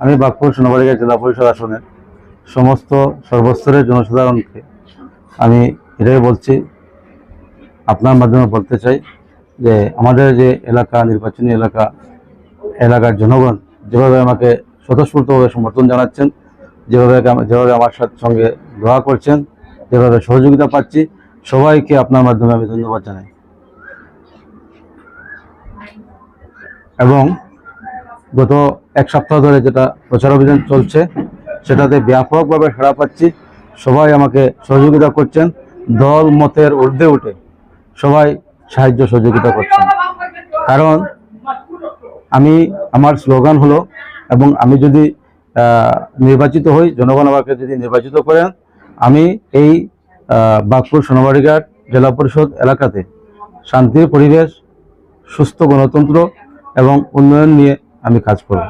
আমি বাগপুর সোনাবাড়িয়া জেলা পরিষদ আসনের সমস্ত সর্বস্তরের জনসাধারণকে আমি এটাই বলছি, আপনার মাধ্যমে বলতে চাই যে আমাদের যে এলাকা, নির্বাচনী এলাকা, এলাকার জনগণ যেভাবে আমাকে স্বতঃস্ফূর্তভাবে সমর্থন জানাচ্ছেন, যেভাবে যেভাবে আমার সাথে সঙ্গে দোয়া করছেন, যেভাবে সহযোগিতা পাচ্ছি, সবাইকে আপনার মাধ্যমে আমি ধন্যবাদ জানাই। এবং গত এক সপ্তাহ ধরে যেটা প্রচার অভিযান চলছে, সেটাতে ব্যাপকভাবে সাড়া পাচ্ছি। সবাই আমাকে সহযোগিতা করছেন, দল মতের ঊর্ধ্বে উঠে সবাই সাহায্য সহযোগিতা করছেন। কারণ আমি, আমার স্লোগান হলো, এবং আমি যদি নির্বাচিত হই, জনগণ আমাকে যদি নির্বাচিত করেন, আমি এই বাগপুর সোনাবাড়িঘাট জেলা পরিষদ এলাকাতে শান্তির পরিবেশ, সুস্থ গণতন্ত্র এবং উন্নয়ন নিয়ে আমি কাজ করব।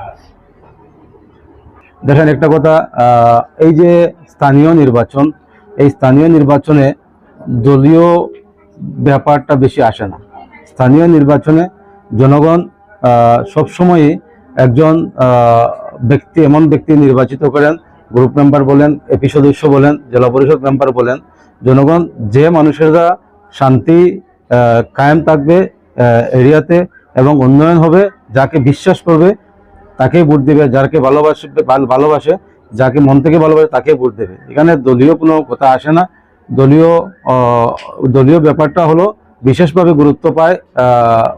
দেখেন একটা কথা এই যে স্থানীয় নির্বাচন, এই স্থানীয় নির্বাচনে দলীয় ব্যাপারটা বেশি আসে না। স্থানীয় নির্বাচনে জনগণ সবসময়ই একজন ব্যক্তি, এমন ব্যক্তি নির্বাচিত করেন গ্রুপ মেম্বার বলেন এপি সদস্য বলেন, জেলা পরিষদ মেম্বার বলেন, জনগণ যে মানুষেরা শান্তি কায়েম থাকবে এরিয়াতে এবং উন্নয়ন হবে, যাকে বিশ্বাস করবে, তাকেই ভোট দেবে, যাকে ভালোবাসে, ভালো- ভালোবাসে, যাকে মন থেকে ভালোবাসে তাকে ভোট দেবে। এখানে দলীয় কোনো কথা আসে না। দলীয় দলীয় ব্যাপারটা হলো বিশেষভাবে গুরুত্ব পায়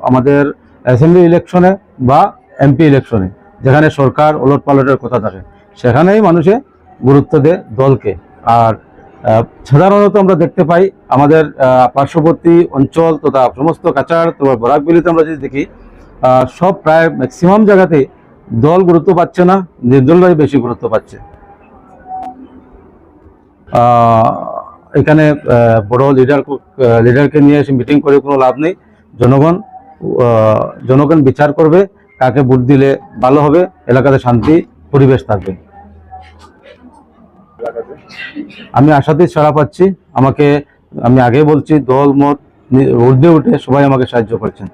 আমাদের অ্যাসেম্বলি ইলেকশনে বা এমপি ইলেকশনে যেখানে সরকার ওলট পালটের কথা থাকে। সেখানেই মানুষে গুরুত্ব দেয় দলকে। আর সাধারণত আমরা দেখতে পাই আমাদের পার্শ্ববর্তী অঞ্চল তথা সমস্ত কাছাড় তথা বরাকবিলিতে আমরা যদি দেখি সব প্রায় ম্যাক্সিমাম জায়গাতে দল গুরুত্ব পাচ্ছে না, নির্দলরাই বেশি গুরুত্ব পাচ্ছে। এখানে বড় লিডার লিডারকে নিয়ে এসে মিটিং করে কোনো লাভ নেই। জনগণ জনগণ বিচার করবে, কাকে ভোট দিলে ভালো হবে, এলাকাতে শান্তি, পরিবেশ থাকবে। আমি আশাতেই সাড়া পাচ্ছি, আমাকে আমি আগে বলছি, দল, মত ঊর্ধ্বে উঠে সবাই আমাকে সাহায্য করছেন।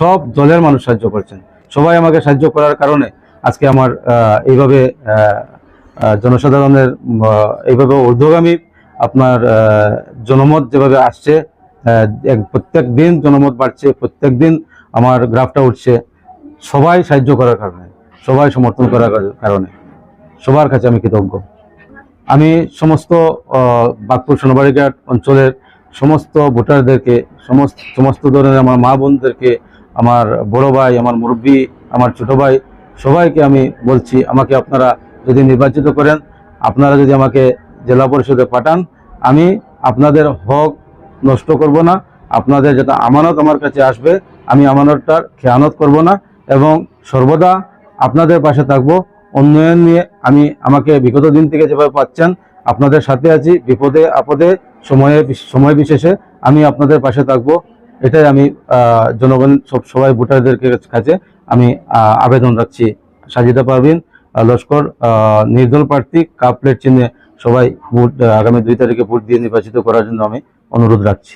সব দলের মানুষ সাহায্য করছেন। সবাই আমাকে সাহায্য করার কারণে আজকে আমার এইভাবে জনসাধারণের এইভাবে ঊর্ধ্বগামী আপনার জনমত যেভাবে আসছে প্রত্যেক দিন জনমত বাড়ছে, প্রত্যেক দিন আমার গ্রাফটা উঠছে, সবাই সাহায্য করার কারণে, সবাই সমর্থন করার কারণে, সবার কাছে আমি কৃতজ্ঞ। আমি সমস্ত বাগপুর সোনাবাড়িঘাট অঞ্চলের সমস্ত ভোটারদেরকে, সমস্ত সমস্ত ধরনের আমার মা বোনদেরকে, আমার বড় ভাই, আমার মুরব্বী, আমার ছোট ভাই, সবাইকে আমি বলছি, আমাকে আপনারা যদি নির্বাচিত করেন, আপনারা যদি আমাকে জেলা পরিষদে পাঠান, আমি আপনাদের হক নষ্ট করব না, আপনাদের যেটা আমানত আমার কাছে আসবে, আমি আমানতটার খেয়ানত করব না, এবং সর্বদা আপনাদের পাশে থাকব। উন্নয়ন নিয়ে আমি আমাকে বিগত দিন থেকে যেভাবে পাচ্ছেন, আপনাদের সাথে আছি, বিপদে, আপদে, সময়ে সময় বিশেষে আমি আপনাদের পাশে থাকব। এটাই আমি জনগণ, সব, সবাই ভোটারদের কাছে আমি আবেদন রাখছি। সাজিদা পারভিন লস্কর নির্দল প্রার্থী, কাপ প্লেট চিহ্নে সবাই ভোট আগামী দুই তারিখে ভোট দিয়ে নির্বাচিত করার জন্য আমি অনুরোধ রাখছি।